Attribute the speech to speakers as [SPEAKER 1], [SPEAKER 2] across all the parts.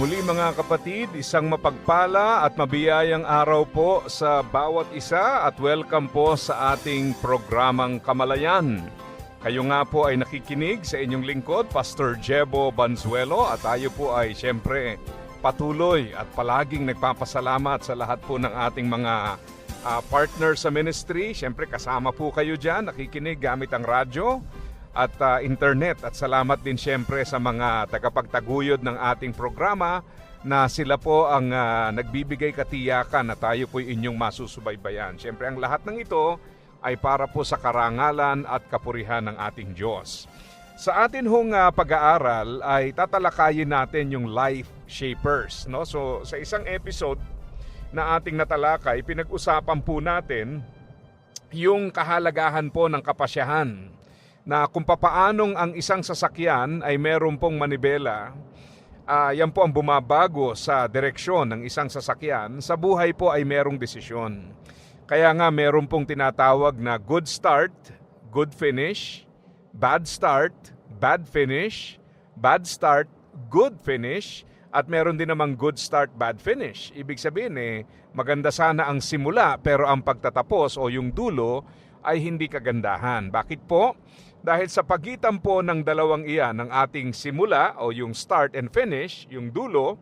[SPEAKER 1] Muli mga kapatid, isang mapagpala at mabiyayang araw po sa bawat isa at welcome po sa ating programang Kamalayan. Kayo nga po ay nakikinig sa inyong lingkod, Pastor Jebo Banzuelo at tayo po ay siyempre patuloy at palaging nagpapasalamat sa lahat po ng ating mga ah, partner sa ministry. Siyempre kasama po kayo dyan, nakikinig gamit ang radyo at ah, internet. At salamat din siyempre sa mga tagapagtaguyod ng ating programa na sila po ang ah, nagbibigay katiyakan na tayo po inyong masusubaybayan. Siyempre ang lahat ng ito ay para po sa karangalan at kapurihan ng ating Diyos. Sa atin hong ah, pag-aaral ay tatalakayin natin yung life shapers. No? So sa isang episode na ating natalakay, pinag-usapan po natin yung kahalagahan po ng kapasyahan na kung papaanong ang isang sasakyan ay meron pong manibela, ah, yan po ang bumabago sa direksyon ng isang sasakyan, sa buhay po ay merong desisyon. Kaya nga meron pong tinatawag na good start, good finish, bad start, bad finish, bad start, good finish, at meron din namang good start, bad finish. Ibig sabihin eh, maganda sana ang simula pero ang pagtatapos o yung dulo ay hindi kagandahan. Bakit po? Dahil sa pagitan po ng dalawang iyan, ng ating simula o yung start and finish, yung dulo,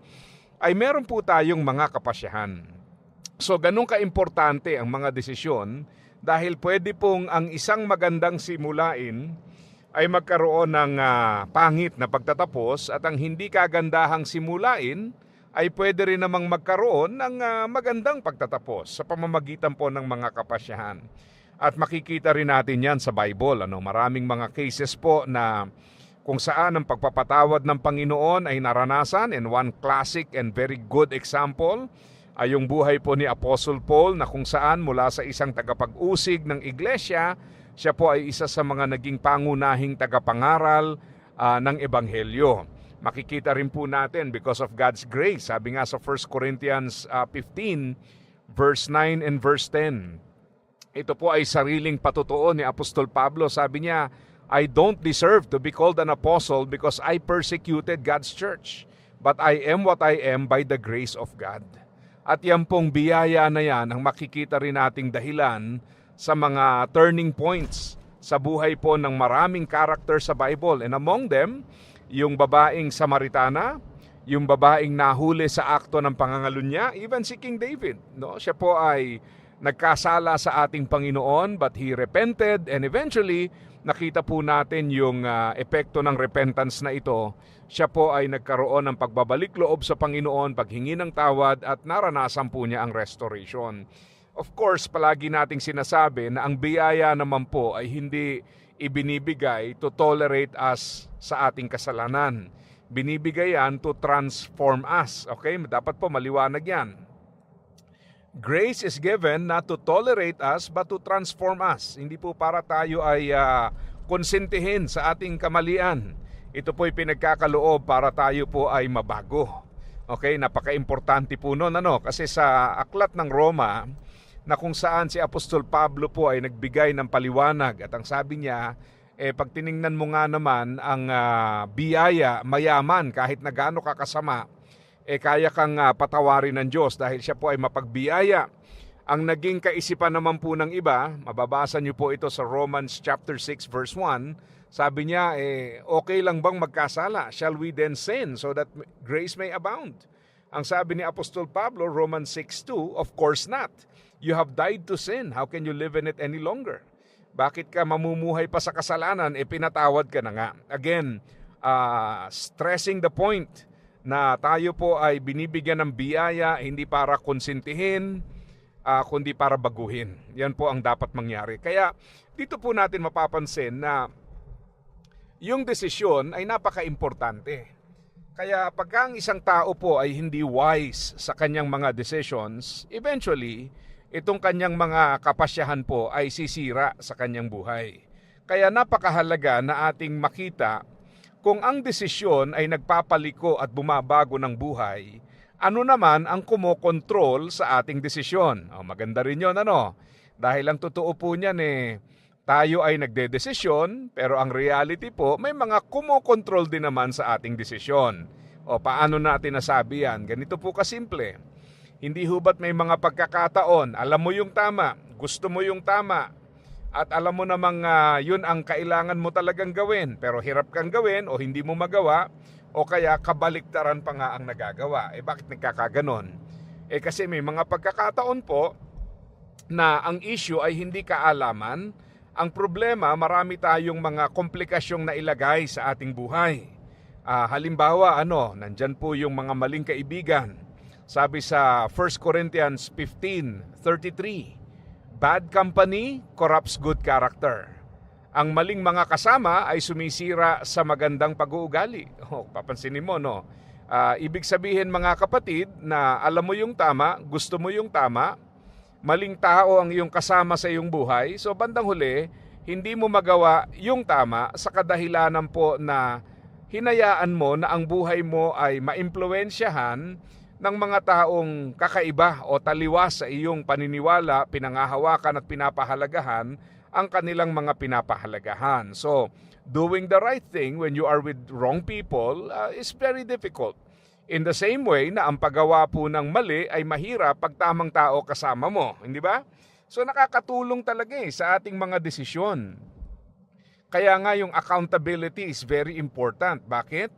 [SPEAKER 1] ay meron po tayong mga kapasyahan. So ganun kaimportante ang mga desisyon dahil pwede pong ang isang magandang simulain ay magkaroon ng ah, pangit na pagtatapos at ang hindi kagandahang simulain ay pwede rin namang magkaroon ng ah, magandang pagtatapos sa pamamagitan po ng mga kapasyahan. At makikita rin natin yan sa Bible. Ano? Maraming mga cases po na kung saan ang pagpapatawad ng Panginoon ay naranasan and one classic and very good example ay yung buhay po ni Apostle Paul na kung saan mula sa isang tagapag-usig ng iglesia, siya po ay isa sa mga naging pangunahing tagapangaral ah, ng Ebanghelyo. Makikita rin po natin because of God's grace. Sabi nga sa 1 Corinthians ah, 15 verse 9 and verse 10. Ito po ay sariling patutuo ni Apostol Pablo. Sabi niya, I don't deserve to be called an apostle because I persecuted God's church. But I am what I am by the grace of God. At yan pong biyaya na yan ang makikita rin nating dahilan sa mga turning points sa buhay po ng maraming character sa Bible. And among them, yung babaeng Samaritana, yung babaeng nahuli sa akto ng pangangalunya, even si King David. No? Siya po ay nagkasala sa ating Panginoon but he repented and eventually nakita po natin yung ah, epekto ng repentance na ito. Siya po ay nagkaroon ng pagbabalik loob sa Panginoon, paghingi ng tawad at naranasan po niya ang restoration. Of course, palagi nating sinasabi na ang biyaya naman po ay hindi ibinibigay to tolerate us sa ating kasalanan. Binibigay yan to transform us. Okay? Dapat po maliwanag yan. Grace is given not to tolerate us but to transform us. Hindi po para tayo ay ah, konsentihin sa ating kamalian. Ito po'y pinagkakaloob para tayo po ay mabago. Okay, napaka-importante po noon ano kasi sa aklat ng Roma na kung saan si Apostol Pablo po ay nagbigay ng paliwanag at ang sabi niya eh pag tiningnan mo nga naman ang ah, biyaya mayaman kahit na gaano ka kasama eh kaya kang ah, patawarin ng Diyos dahil siya po ay mapagbiyaya. Ang naging kaisipan naman po ng iba, mababasa niyo po ito sa Romans chapter 6 verse 1, sabi niya, eh, okay lang bang magkasala? Shall we then sin so that grace may abound? Ang sabi ni Apostol Pablo, Romans 6.2, of course not. You have died to sin. How can you live in it any longer? Bakit ka mamumuhay pa sa kasalanan? E pinatawad ka na nga. Again, ah, stressing the point na tayo po ay binibigyan ng biyaya hindi para konsentihin, ah, kundi para baguhin. Yan po ang dapat mangyari. Kaya dito po natin mapapansin na yung desisyon ay napaka-importante. Kaya pagka ang isang tao po ay hindi wise sa kanyang mga decisions, eventually, itong kanyang mga kapasyahan po ay sisira sa kanyang buhay. Kaya napakahalaga na ating makita kung ang desisyon ay nagpapaliko at bumabago ng buhay, ano naman ang kumokontrol sa ating desisyon? O, maganda rin yun, ano? Dahil ang totoo po niyan eh, tayo ay nagdedesisyon, pero ang reality po, may mga kumokontrol din naman sa ating desisyon. O paano natin nasabi yan? Ganito po kasimple. Hindi hubat may mga pagkakataon, alam mo yung tama, gusto mo yung tama, at alam mo namang ah, yun ang kailangan mo talagang gawin, pero hirap kang gawin o hindi mo magawa, o kaya kabaliktaran pa nga ang nagagawa. Eh bakit nagkakaganon? Eh kasi may mga pagkakataon po na ang issue ay hindi kaalaman, ang problema, marami tayong mga komplikasyong na ilagay sa ating buhay. Ah, halimbawa, ano, nandyan po yung mga maling kaibigan. Sabi sa 1 Corinthians 15:33, Bad company corrupts good character. Ang maling mga kasama ay sumisira sa magandang pag-uugali. Oh, papansinin mo, no? Ah, ibig sabihin mga kapatid na alam mo yung tama, gusto mo yung tama, maling tao ang iyong kasama sa iyong buhay. So bandang huli, hindi mo magawa yung tama sa kadahilanan po na hinayaan mo na ang buhay mo ay maimpluwensyahan ng mga taong kakaiba o taliwas sa iyong paniniwala, pinangahawakan at pinapahalagahan ang kanilang mga pinapahalagahan. So, doing the right thing when you are with wrong people uh, is very difficult. In the same way na ang paggawa po ng mali ay mahirap pag tamang tao kasama mo, hindi ba? So nakakatulong talaga eh sa ating mga desisyon. Kaya nga yung accountability is very important. Bakit?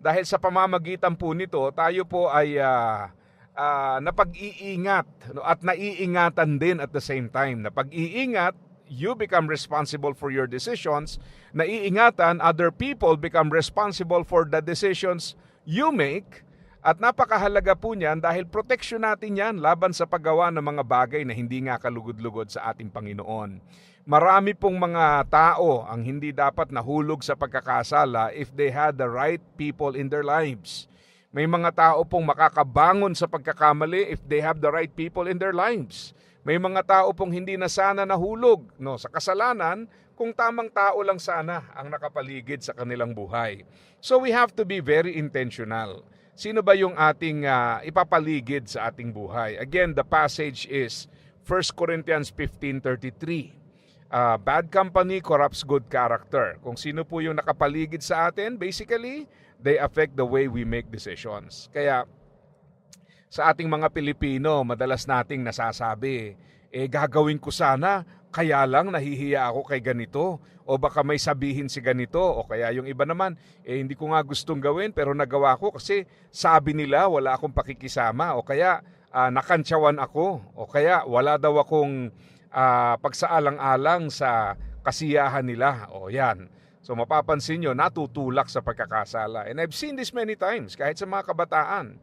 [SPEAKER 1] Dahil sa pamamagitan po nito, tayo po ay ah, ah, napag-iingat no, at naiingatan din at the same time. Napag-iingat, you become responsible for your decisions. Naiingatan, other people become responsible for the decisions you make. At napakahalaga po niyan dahil protection natin yan laban sa paggawa ng mga bagay na hindi nga kalugod-lugod sa ating Panginoon. Marami pong mga tao ang hindi dapat nahulog sa pagkakasala if they had the right people in their lives. May mga tao pong makakabangon sa pagkakamali if they have the right people in their lives. May mga tao pong hindi na sana nahulog no, sa kasalanan kung tamang tao lang sana ang nakapaligid sa kanilang buhay. So we have to be very intentional. Sino ba yung ating ah, ipapaligid sa ating buhay? Again, the passage is 1 Corinthians 15.33. Ah, bad company corrupts good character. Kung sino po yung nakapaligid sa atin, basically, they affect the way we make decisions. Kaya, sa ating mga Pilipino, madalas nating nasasabi, eh gagawin ko sana, kaya lang nahihiya ako kay ganito. O baka may sabihin si ganito. O kaya yung iba naman, eh hindi ko nga gustong gawin pero nagawa ko kasi sabi nila wala akong pakikisama. O kaya ah, nakantsawan ako. O kaya wala daw akong ah, pagsaalang-alang sa kasiyahan nila. O yan. So mapapansin nyo, natutulak sa pagkakasala. And I've seen this many times, kahit sa mga kabataan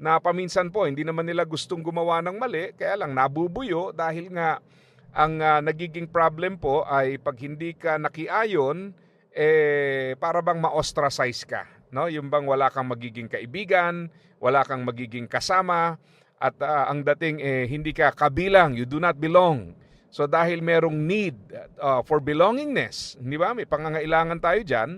[SPEAKER 1] na paminsan po hindi naman nila gustong gumawa ng mali, kaya lang nabubuyo dahil nga ang ah, nagiging problem po ay pag hindi ka nakiayon, eh, para bang ma-ostracize ka. No? Yung bang wala kang magiging kaibigan, wala kang magiging kasama, at ah, ang dating eh, hindi ka kabilang, you do not belong. So dahil merong need uh, for belongingness, di ba? May pangangailangan tayo diyan.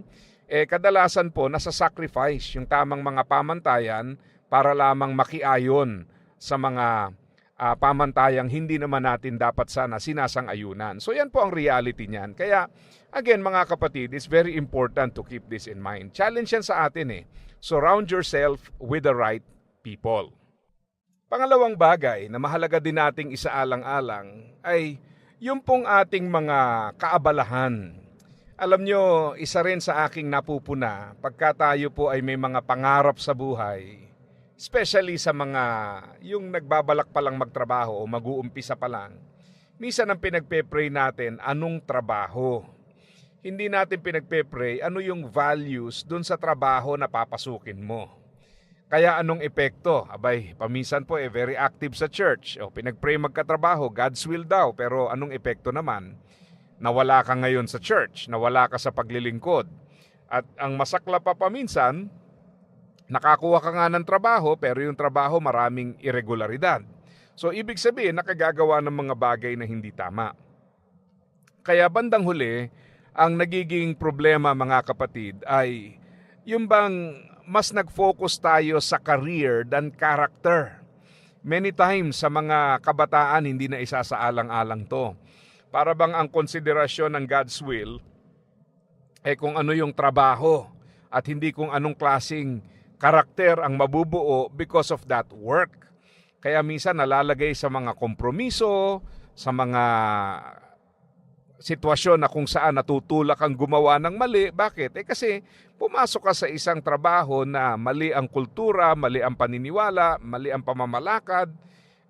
[SPEAKER 1] Eh kadalasan po nasa sacrifice yung tamang mga pamantayan para lamang makiayon sa mga ah, pamantayang hindi naman natin dapat sana sinasang-ayunan. So yan po ang reality niyan. Kaya again mga kapatid, it's very important to keep this in mind. Challenge yan sa atin eh. Surround yourself with the right people. Pangalawang bagay na mahalaga din nating isaalang-alang ay yung pong ating mga kaabalahan. Alam nyo, isa rin sa aking napupuna pagka tayo po ay may mga pangarap sa buhay, especially sa mga yung nagbabalak pa lang magtrabaho o mag-uumpisa pa lang, minsan ang pinagpe-pray natin, anong trabaho? Hindi natin pinagpe-pray ano yung values dun sa trabaho na papasukin mo. Kaya anong epekto? Abay, paminsan po eh, very active sa church. O, pinag-pray magkatrabaho, God's will daw. Pero anong epekto naman? Nawala ka ngayon sa church, nawala ka sa paglilingkod. At ang masakla pa paminsan, Nakakuha ka nga ng trabaho pero yung trabaho maraming irregularidad. So ibig sabihin nakagagawa ng mga bagay na hindi tama. Kaya bandang huli, ang nagiging problema mga kapatid ay yung bang mas nag-focus tayo sa career than character. Many times sa mga kabataan hindi na isasaalang-alang to. Para bang ang konsiderasyon ng God's will eh kung ano yung trabaho at hindi kung anong klasing karakter ang mabubuo because of that work. Kaya minsan nalalagay sa mga kompromiso, sa mga sitwasyon na kung saan natutulak kang gumawa ng mali. Bakit? Eh kasi pumasok ka sa isang trabaho na mali ang kultura, mali ang paniniwala, mali ang pamamalakad,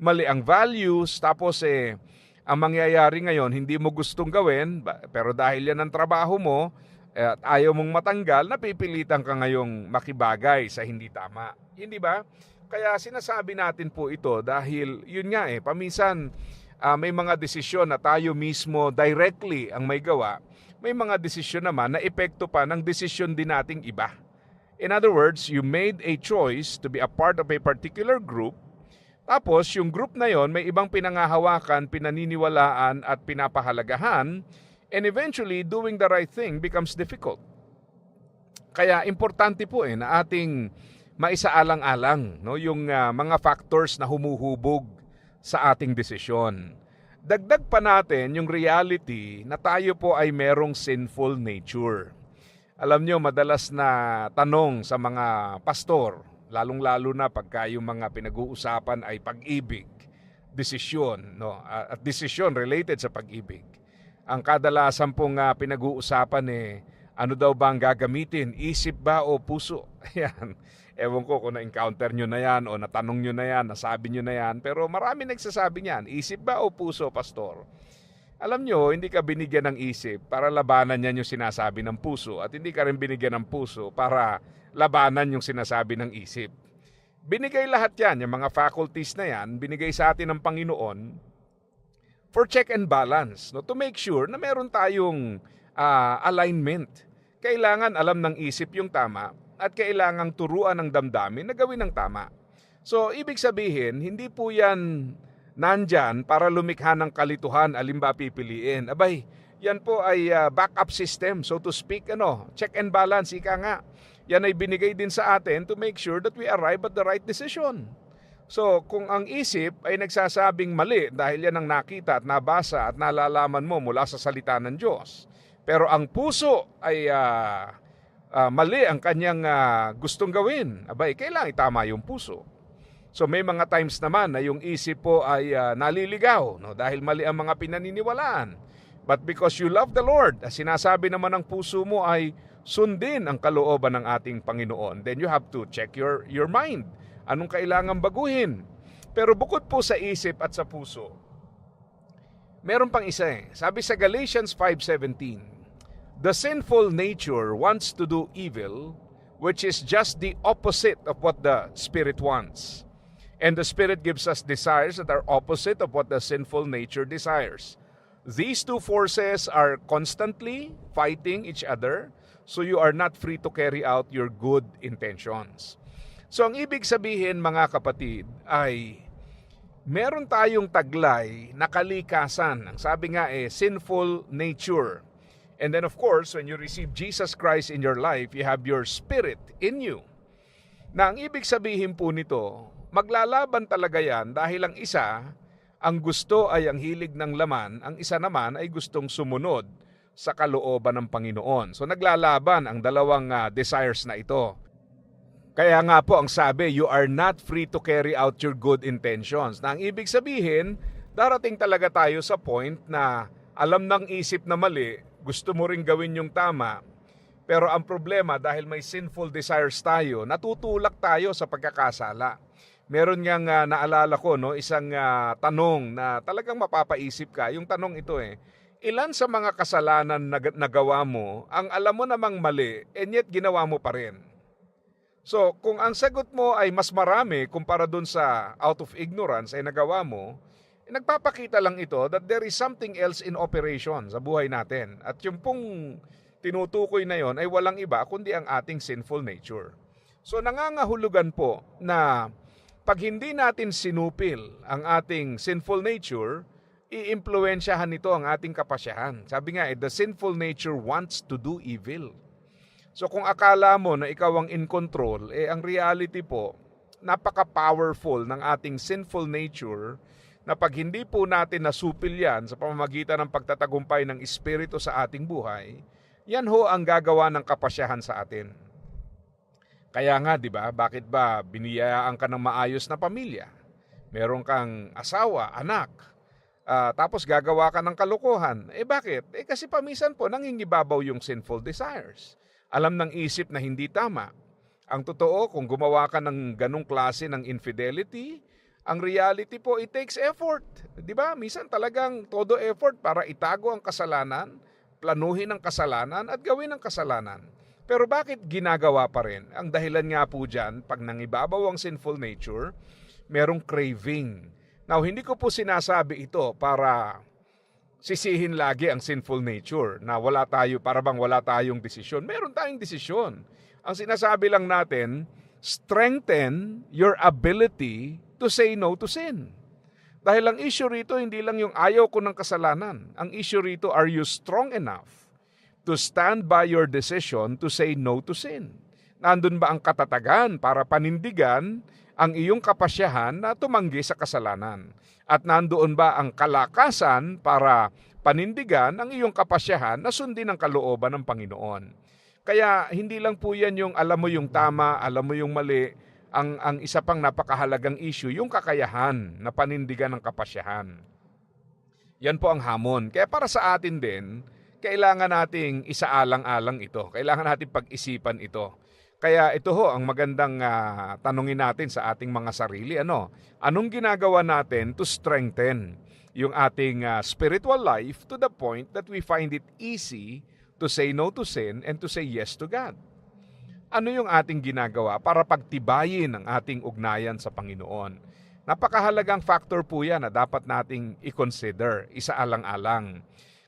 [SPEAKER 1] mali ang values, tapos eh, ang mangyayari ngayon, hindi mo gustong gawin, pero dahil yan ang trabaho mo, eh, at ayaw mong matanggal, napipilitan ka ngayong makibagay sa hindi tama. Hindi ba? Kaya sinasabi natin po ito dahil yun nga eh, paminsan ah, may mga desisyon na tayo mismo directly ang may gawa. May mga desisyon naman na epekto pa ng desisyon din nating iba. In other words, you made a choice to be a part of a particular group tapos, yung group na yon may ibang pinangahawakan, pinaniniwalaan at pinapahalagahan and eventually doing the right thing becomes difficult. Kaya importante po eh na ating maisaalang-alang no, yung ah, mga factors na humuhubog sa ating desisyon. Dagdag pa natin yung reality na tayo po ay merong sinful nature. Alam nyo, madalas na tanong sa mga pastor, lalong-lalo na pagka yung mga pinag-uusapan ay pag-ibig, desisyon, no? at desisyon related sa pag-ibig. Ang kadalasan pong ah, pinag-uusapan eh, ano daw ba ang gagamitin? Isip ba o puso? Ayan. Ewan ko kung na-encounter nyo na yan o natanong nyo na yan, nasabi nyo na yan. Pero marami nagsasabi niyan, isip ba o puso, pastor? Alam nyo, hindi ka binigyan ng isip para labanan yan yung sinasabi ng puso at hindi ka rin binigyan ng puso para labanan yung sinasabi ng isip. Binigay lahat yan, yung mga faculties na yan, binigay sa atin ng Panginoon for check and balance, no? to make sure na meron tayong ah, alignment. Kailangan alam ng isip yung tama at kailangang turuan ng damdamin na gawin ng tama. So, ibig sabihin, hindi po yan nandyan para lumikha ng kalituhan, alin ba pipiliin. Abay, yan po ay ah, backup system, so to speak, ano, check and balance, ika nga. Yan ay binigay din sa atin to make sure that we arrive at the right decision. So, kung ang isip ay nagsasabing mali dahil yan ang nakita at nabasa at nalalaman mo mula sa salita ng Diyos, pero ang puso ay ah, ah, mali ang kanyang ah, gustong gawin, abay, kailangan itama yung puso. So may mga times naman na yung isip po ay ah, naliligaw no dahil mali ang mga pinaniniwalaan. But because you love the Lord, as sinasabi naman ng puso mo ay sundin ang kalooban ng ating Panginoon. Then you have to check your your mind. Anong kailangan baguhin? Pero bukod po sa isip at sa puso, meron pang isa eh. Sabi sa Galatians 5.17, The sinful nature wants to do evil, which is just the opposite of what the Spirit wants. And the Spirit gives us desires that are opposite of what the sinful nature desires. These two forces are constantly fighting each other, so you are not free to carry out your good intentions. So ang ibig sabihin mga kapatid ay meron tayong taglay na kalikasan. Ang sabi nga eh, sinful nature. And then of course, when you receive Jesus Christ in your life, you have your spirit in you. Na ang ibig sabihin po nito, maglalaban talaga yan dahil ang isa, ang gusto ay ang hilig ng laman, ang isa naman ay gustong sumunod sa kalooban ng Panginoon. So naglalaban ang dalawang ah, desires na ito. Kaya nga po ang sabi, you are not free to carry out your good intentions. Na ang ibig sabihin, darating talaga tayo sa point na alam ng isip na mali, gusto mo ring gawin yung tama, pero ang problema dahil may sinful desires tayo, natutulak tayo sa pagkakasala. Meron ngang ah, naalala ko no, isang ah, tanong na talagang mapapaisip ka. Yung tanong ito eh, ilan sa mga kasalanan na nagawa mo ang alam mo namang mali and yet ginawa mo pa rin? So, kung ang sagot mo ay mas marami kumpara dun sa out of ignorance ay nagawa mo, nagpapakita lang ito that there is something else in operation sa buhay natin. At yung pong tinutukoy na yon ay walang iba kundi ang ating sinful nature. So nangangahulugan po na pag hindi natin sinupil ang ating sinful nature, iimpluwensyahan nito ang ating kapasyahan. Sabi nga, eh, the sinful nature wants to do evil. So kung akala mo na ikaw ang in control, eh ang reality po, napaka-powerful ng ating sinful nature na pag hindi po natin nasupil yan sa pamamagitan ng pagtatagumpay ng Espiritu sa ating buhay, yan ho ang gagawa ng kapasyahan sa atin. Kaya nga, di ba, bakit ba biniyayaan ka ng maayos na pamilya? Meron kang asawa, anak, ah, tapos gagawa ka ng kalokohan. Eh bakit? Eh kasi pamisan po nangingibabaw yung sinful desires. Alam ng isip na hindi tama. Ang totoo, kung gumawa ka ng ganong klase ng infidelity, ang reality po, it takes effort. Di ba? Minsan talagang todo effort para itago ang kasalanan, planuhin ang kasalanan at gawin ang kasalanan. Pero bakit ginagawa pa rin? Ang dahilan nga po dyan, pag nangibabaw ang sinful nature, merong craving. Now, hindi ko po sinasabi ito para sisihin lagi ang sinful nature na wala tayo, para bang wala tayong desisyon. Meron tayong desisyon. Ang sinasabi lang natin, strengthen your ability to say no to sin. Dahil ang issue rito, hindi lang yung ayaw ko ng kasalanan. Ang issue rito, are you strong enough to stand by your decision to say no to sin? Nandun ba ang katatagan para panindigan ang iyong kapasyahan na tumanggi sa kasalanan? At nandoon ba ang kalakasan para panindigan ang iyong kapasyahan na sundin ang kalooban ng Panginoon? Kaya hindi lang po yan yung alam mo yung tama, alam mo yung mali, ang, ang isa pang napakahalagang issue, yung kakayahan na panindigan ng kapasyahan. Yan po ang hamon. Kaya para sa atin din, kailangan nating isaalang-alang ito. Kailangan nating pag-isipan ito. Kaya ito ho ang magandang ah, tanungin natin sa ating mga sarili. Ano? Anong ginagawa natin to strengthen yung ating ah, spiritual life to the point that we find it easy to say no to sin and to say yes to God? Ano yung ating ginagawa para pagtibayin ang ating ugnayan sa Panginoon? Napakahalagang factor po yan na dapat nating i-consider, isaalang-alang.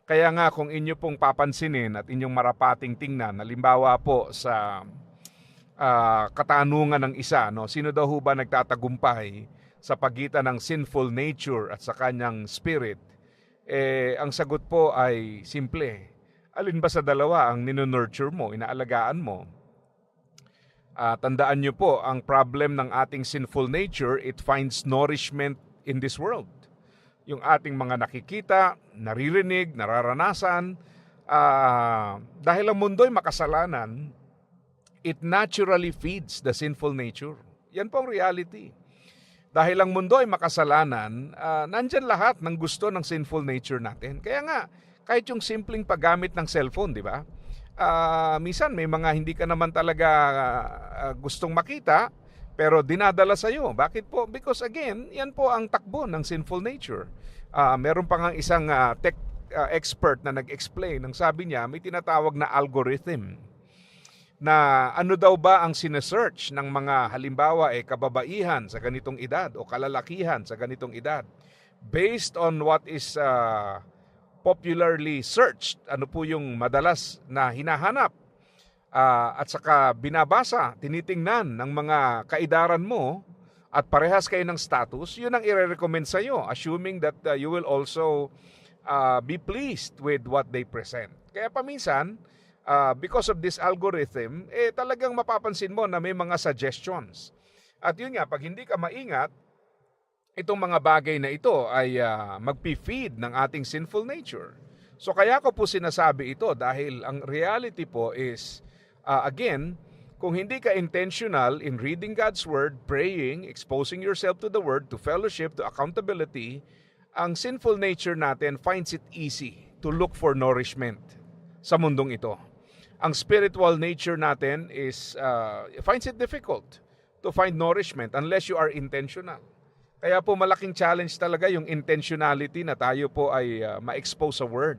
[SPEAKER 1] Kaya nga kung inyo pong papansinin at inyong marapating tingnan, halimbawa po sa ah, katanungan ng isa, no, sino daw ba nagtatagumpay sa pagitan ng sinful nature at sa kanyang spirit? Eh, ang sagot po ay simple. Alin ba sa dalawa ang ninonurture mo, inaalagaan mo? Ah, tandaan niyo po, ang problem ng ating sinful nature, it finds nourishment in this world. Yung ating mga nakikita, naririnig, nararanasan, ah, dahil ang mundo ay makasalanan, it naturally feeds the sinful nature. Yan po ang reality. Dahil ang mundo ay makasalanan, ah, nandyan lahat ng gusto ng sinful nature natin. Kaya nga, kahit yung simpleng paggamit ng cellphone, di ba? Ah, minsan may mga hindi ka naman talaga ah, gustong makita, pero dinadala sa iyo. Bakit po? Because again, yan po ang takbo ng sinful nature. Ah, meron pa nga isang ah, tech ah, expert na nag-explain. Ang sabi niya, may tinatawag na algorithm na ano daw ba ang sinesearch ng mga halimbawa eh kababaihan sa ganitong edad o kalalakihan sa ganitong edad based on what is ah, popularly searched. Ano po yung madalas na hinahanap? Ah, at saka binabasa tinitingnan ng mga kaidaran mo at parehas kayo ng status yun ang ire-recommend sa iyo assuming that ah, you will also ah, be pleased with what they present. Kaya paminsan ah, because of this algorithm, eh talagang mapapansin mo na may mga suggestions. At yun nga, pag hindi ka maingat, itong mga bagay na ito ay ah, magpi-feed ng ating sinful nature. So kaya ko po sinasabi ito dahil ang reality po is, ah, again, kung hindi ka intentional in reading God's Word, praying, exposing yourself to the Word, to fellowship, to accountability, ang sinful nature natin finds it easy to look for nourishment sa mundong ito. Ang spiritual nature natin is uh, finds it difficult to find nourishment unless you are intentional. Kaya po malaking challenge talaga yung intentionality na tayo po ay uh, ma-expose sa word.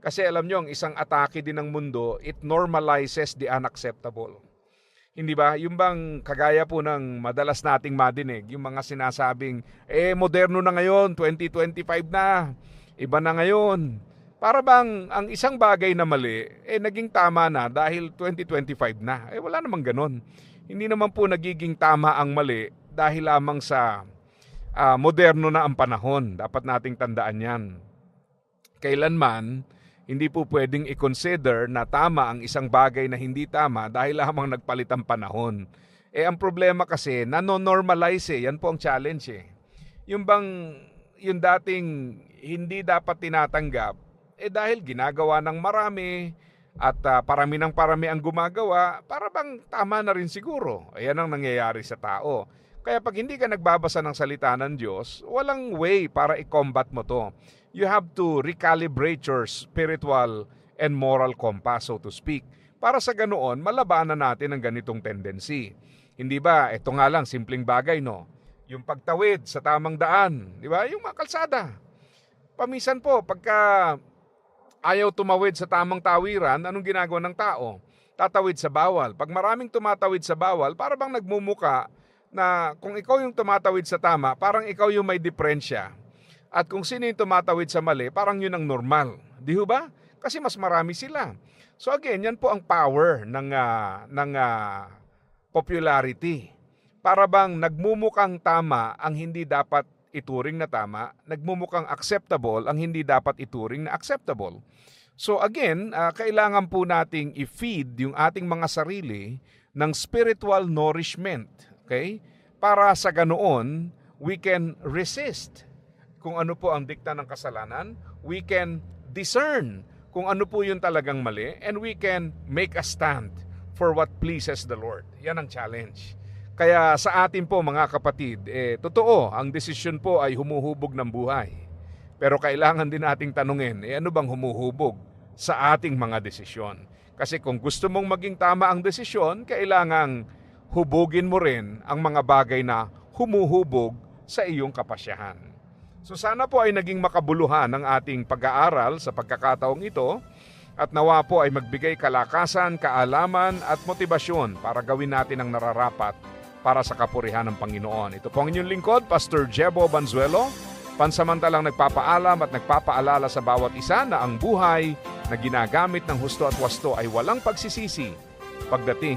[SPEAKER 1] Kasi alam nyo, ang isang atake din ng mundo, it normalizes the unacceptable. Hindi ba? Yung bang kagaya po ng madalas nating madinig, yung mga sinasabing, eh moderno na ngayon, 2025 na, iba na ngayon. Para bang ang isang bagay na mali, eh naging tama na dahil 2025 na. Eh wala namang ganon. Hindi naman po nagiging tama ang mali dahil lamang sa ah, moderno na ang panahon. Dapat nating tandaan yan. Kailanman, hindi po pwedeng i-consider na tama ang isang bagay na hindi tama dahil lamang nagpalit ang panahon. Eh ang problema kasi, nanonormalize eh. Yan po ang challenge eh. Yung bang, yung dating hindi dapat tinatanggap, eh dahil ginagawa ng marami at ah, parami ng parami ang gumagawa, para bang tama na rin siguro. Ayan ang nangyayari sa tao. Kaya pag hindi ka nagbabasa ng salita ng Diyos, walang way para i-combat mo to. You have to recalibrate your spiritual and moral compass, so to speak. Para sa ganoon, malabanan natin ang ganitong tendency. Hindi ba? Ito nga lang, simpleng bagay, no? Yung pagtawid sa tamang daan, di ba? Yung mga kalsada. Pamisan po, pagka ayaw tumawid sa tamang tawiran, anong ginagawa ng tao? Tatawid sa bawal. Pag maraming tumatawid sa bawal, para bang nagmumuka na kung ikaw yung tumatawid sa tama, parang ikaw yung may diferensya. At kung sino yung tumatawid sa mali, parang yun ang normal. Di ho ba? Kasi mas marami sila. So again, yan po ang power ng, ah, ng ah, popularity. Para bang nagmumukhang tama ang hindi dapat ituring na tama, nagmumukhang acceptable ang hindi dapat ituring na acceptable. So again, ah, kailangan po nating i-feed yung ating mga sarili ng spiritual nourishment. Okay? Para sa ganoon, we can resist kung ano po ang dikta ng kasalanan. We can discern kung ano po yung talagang mali. And we can make a stand for what pleases the Lord. Yan ang challenge. Kaya sa atin po mga kapatid, eh, totoo, ang desisyon po ay humuhubog ng buhay. Pero kailangan din nating tanungin, eh, ano bang humuhubog sa ating mga desisyon? Kasi kung gusto mong maging tama ang desisyon, kailangang hubugin mo rin ang mga bagay na humuhubog sa iyong kapasyahan. So sana po ay naging makabuluhan ang ating pag-aaral sa pagkakataong ito at nawa po ay magbigay kalakasan, kaalaman at motibasyon para gawin natin ang nararapat para sa kapurihan ng Panginoon. Ito po ang inyong lingkod, Pastor Jebo Banzuelo, pansamantalang nagpapaalam at nagpapaalala sa bawat isa na ang buhay na ginagamit ng husto at wasto ay walang pagsisisi pagdating